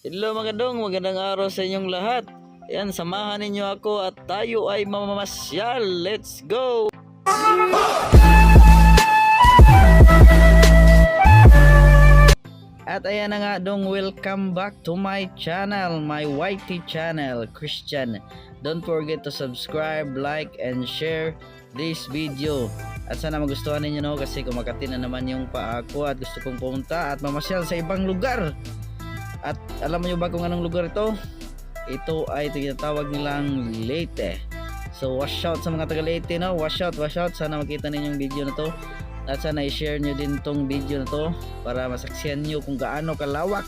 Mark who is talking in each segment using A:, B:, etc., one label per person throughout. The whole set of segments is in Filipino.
A: Hello mga dong, magandang araw sa inyong lahat. Yan, samahan ninyo ako at tayo ay mamamasyal. Let's go! At ayan na nga dong, welcome back to my channel, my YT channel, Christian. Don't forget to subscribe, like, and share this video. At sana magustuhan ninyo no kasi kumakati na naman yung paa ko at gusto kong pumunta at mamasyal sa ibang lugar. At alam niyo ba kung anong lugar ito? Ito ay tinatawag nilang Leyte. So wash out sa mga taga Leyte no? Wash out, wash out. Sana makita ninyo yung video na to. At sana i-share nyo din tong video na to para masaksihan nyo kung gaano kalawak,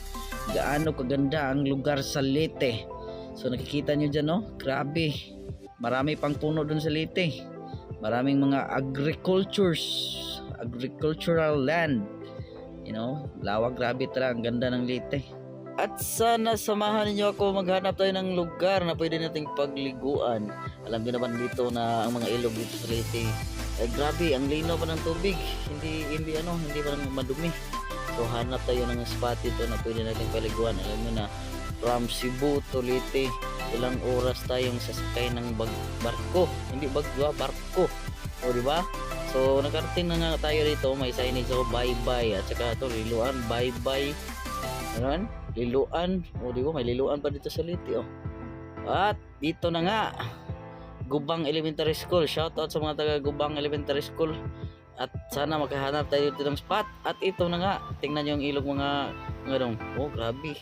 A: gaano kaganda ang lugar sa Leyte. So nakikita nyo dyan no? Grabe. Marami pang puno dun sa Leyte. Maraming mga agricultures, agricultural land. You know, lawak grabe talaga. Ang ganda ng Leyte. At sana samahan niyo ako maghanap tayo ng lugar na pwede nating pagliguan. Alam niyo naman dito na ang mga ilog dito sa Leyte. Eh, grabe, ang linaw pa ng tubig. Hindi hindi ano, hindi pa madumi. So hanap tayo ng spot dito na pwede nating paliguan. Alam niyo na from Cebu to Leyte, ilang oras tayong sasakay ng bag barko. Hindi bagwa, barko. O di ba? So nakarating na nga tayo dito, may signage ako bye-bye at saka to liluan bye-bye. Ano? Liluan. O di ba may liluan pa dito sa Liti oh. At dito na nga. Gubang Elementary School. Shout out sa mga taga Gubang Elementary School. At sana makahanap tayo dito ng spot. At ito na nga. Tingnan niyo yung ilog mga dong. Oh, grabe.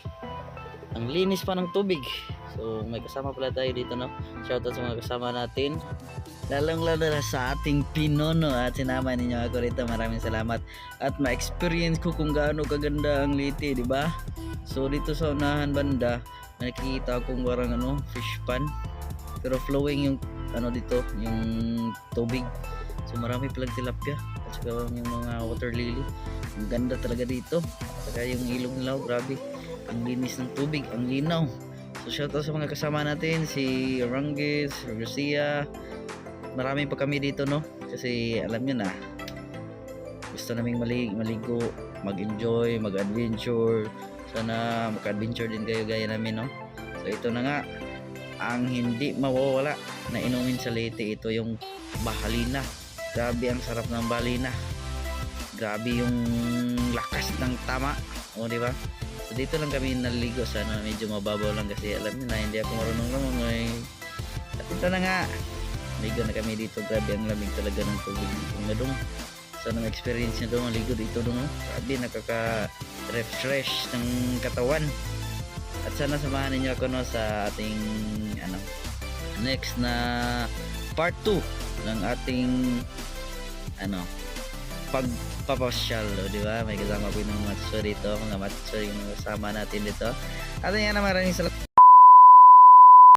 A: Ang linis pa ng tubig. So, may kasama pala tayo dito, no? Shout out sa mga kasama natin. Lalong lalo na sa ating Pinono at sinama ninyo ako rito. Maraming salamat. At ma-experience ko kung gaano kaganda ang Liti, di ba? So dito sa unahan banda, nakikita akong parang ano, fish pan. Pero flowing yung ano dito, yung tubig. So marami palang tilapia. At saka yung mga water lily. Ang ganda talaga dito. Saka yung ilog nila, oh, grabe. Ang linis ng tubig, ang linaw. So shoutout sa mga kasama natin, si Rangis, Garcia. Marami pa kami dito, no? Kasi alam nyo na, gusto naming mali maligo, mag-enjoy, mag-adventure. Sana maka-adventure din kayo gaya namin, no? So ito na nga, ang hindi mawawala na inumin sa Leyte, ito yung bahalina. Grabe ang sarap ng bahalina. Grabe yung lakas ng tama. O, di ba? So dito lang kami naligo sana medyo mababaw lang kasi alam niyo na hindi ako marunong lumangoy. At ito na nga. Ligo na kami dito. Grabe ang lamig talaga ng tubig dito. Nga dong. Sana experience nyo dong maligo dito dong. oh. Grabe nakaka-refresh ng katawan. At sana samahan ninyo ako no sa ating ano next na part 2 ng ating ano pagpapasyal, o, di ba? May kasama po yung mga matso dito, mga matso yung kasama natin dito. At yan maraming salamat